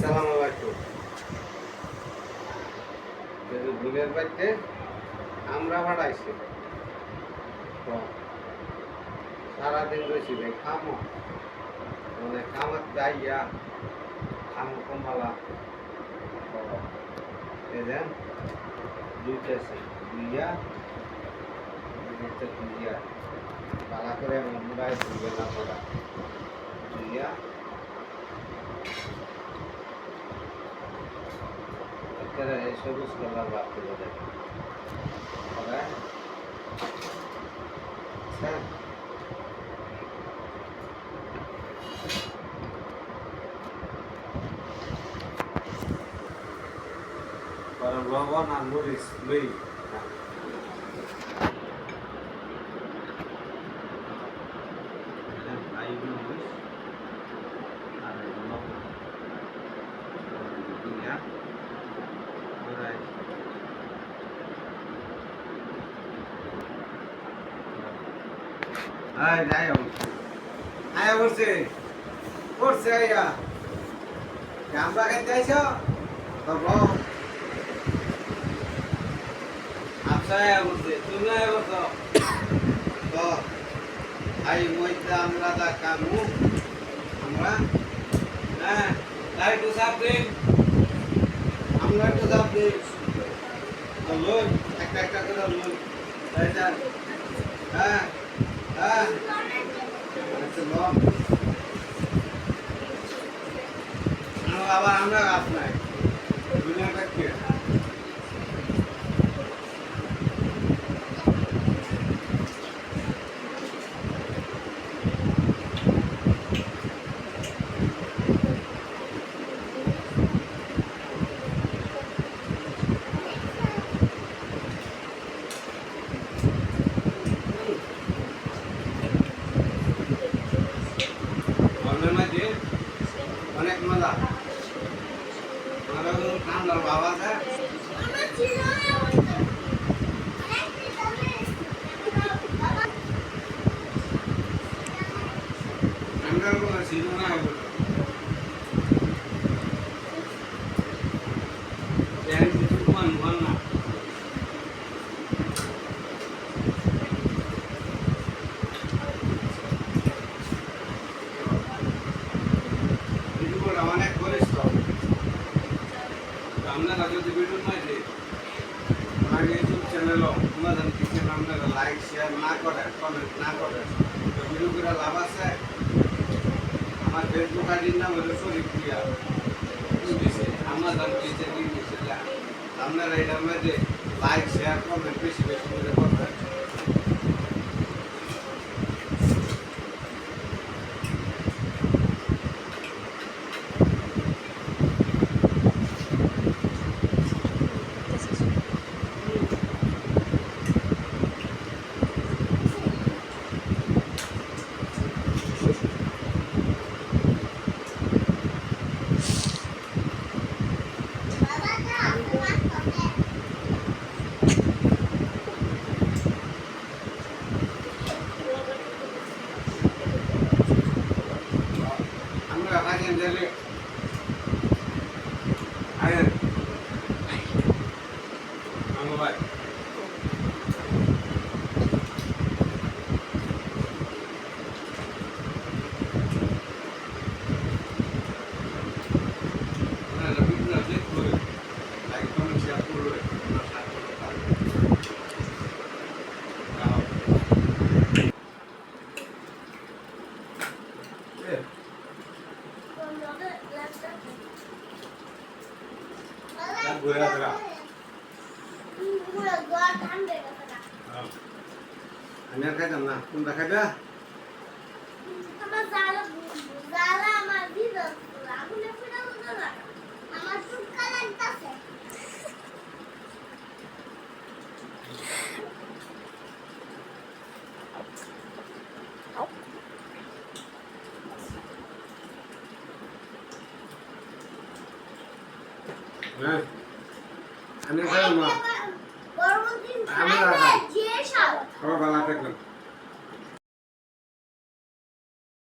আসসালামু বাড়িতে আমরা সারাদিন রয়েছি মানে খামার কমালা। দেন দুইটা দুইয়া পালা করে আমরা দুইয়া। সবুজ কালার রাখতে পারে হ্যাঁ para luego analizar আয় অবশ্যই। আয় অবশ্যই। করছে আইয়া আমরা খাইতে আইছ? তো বল। আচ্ছা অবশ্যই। তুমি আয় বলছো তো আই মইতে আমরা দা কামু, আমরা হ্যাঁ তাই তো সাপ দিন আমরা একটু সাপ তো লোন একটা একটা তাই হ্যাঁ। আবার আমরা আপনার अंदर बाबा আপনারা যদি ভিডিও মাঝে আমার ইউটিউব চ্যানেলও তোমাদের কিছু আপনারা লাইক শেয়ার না করেন কমেন্ট না করেন তো ভিডিও করে লাভ আছে আমার ফেসবুক আইডির নাম হলো শরীফ প্রিয়া আমাদের কিছু ইংলিশে আপনারা এটার মধ্যে লাইক শেয়ার কমেন্ট বেশি বেশি করে করবেন আমরা কাজে গেলে আয়ের আমার ভাই আপনারা ভিডিওটা দেখুন লাইক কমেন্ট শেয়ার করুন আপনার সাথে Yeah. ঘুরে আসরা আমি আর খাইতাম না। কোনটা খাইবা? লাগতেছে হ্যাঁ। আমি খাইলাম না আমি স্বাদ সবাই ভালো থাকবেন।